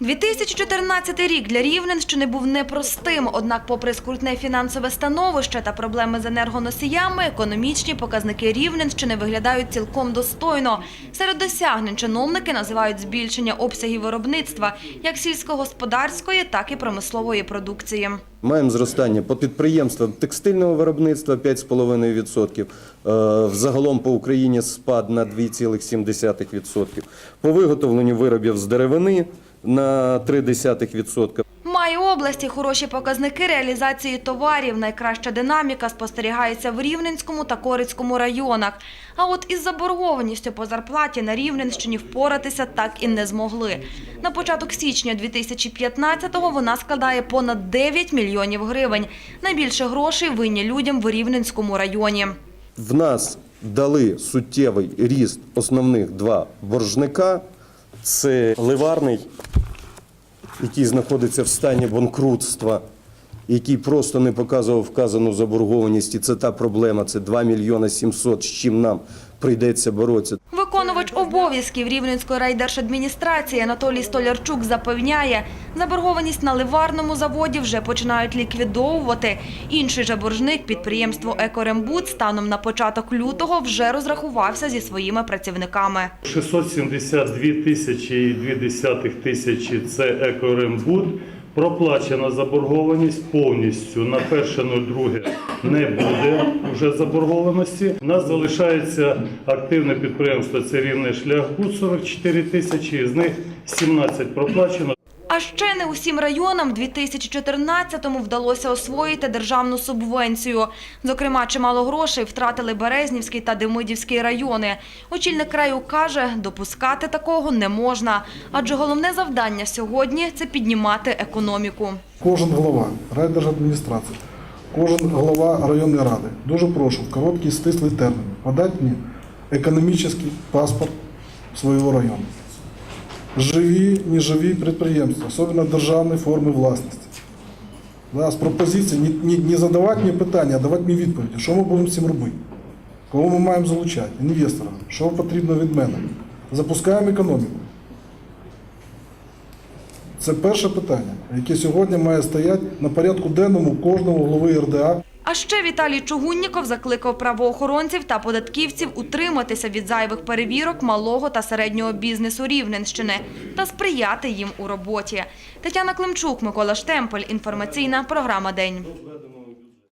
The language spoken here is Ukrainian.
2014 рік для Рівненщини був непростим, однак попри скрутне фінансове становище та проблеми з енергоносіями, економічні показники Рівненщини виглядають цілком достойно. Серед досягнень чиновники називають збільшення обсягів виробництва як сільськогосподарської, так і промислової продукції. Маємо зростання по підприємствам текстильного виробництва 5,5%. Е, Взагалом по Україні спад на 2,7%. По виготовленню виробів з деревини на 0,3%. Має області хороші показники реалізації товарів. Найкраща динаміка спостерігається в Рівненському та Корицькому районах. А от із заборгованістю по зарплаті на Рівненщині впоратися так і не змогли. На початок січня 2015-го вона складає понад 9 мільйонів гривень. Найбільше грошей винні людям в Рівненському районі. В нас дали суттєвий ріст основних два боржника. Це ливарний, який знаходиться в стані банкрутства, який просто не показував вказану заборгованість. І це та проблема, це 2 мільйони 700, з чим нам прийдеться боротися. Виконувач обов'язків Рівненської райдержадміністрації Анатолій Столярчук запевняє, заборгованість на ливарному заводі вже починають ліквідовувати. Інший же боржник, підприємство «Екорембуд», станом на початок лютого вже розрахувався зі своїми працівниками. 672 тисячі і 2 десятих тисячі – це екорембуд. Проплачена заборгованість повністю на 1.02 не буде вже заборгованості. У нас залишається активне підприємство, це рівний шляхбуд 44 тисячі, з них 17 проплачено. А ще не усім районам 2014-му вдалося освоїти державну субвенцію. Зокрема, чимало грошей втратили Березнівський та Демидівський райони. Очільник краю каже, допускати такого не можна, адже головне завдання сьогодні – це піднімати економіку. Кожен голова райдержадміністрації, кожен голова районної ради. Дуже прошу в короткий стислий термін подати мені економічний паспорт свого району. Живі, неживі підприємства, особливо державної форми власності. Да, з пропозиції не, не, не задавати мені питання, а давати мені відповіді, що ми будемо з цим робити. Кого ми маємо залучати, інвестора, що потрібно від мене. Запускаємо економіку. Це перше питання, яке сьогодні має стояти на порядку денному кожного голови РДА. А ще Віталій Чугунніков закликав правоохоронців та податківців утриматися від зайвих перевірок малого та середнього бізнесу Рівненщини та сприяти їм у роботі. Тетяна Климчук, Микола Штемпель. Інформаційна програма «День».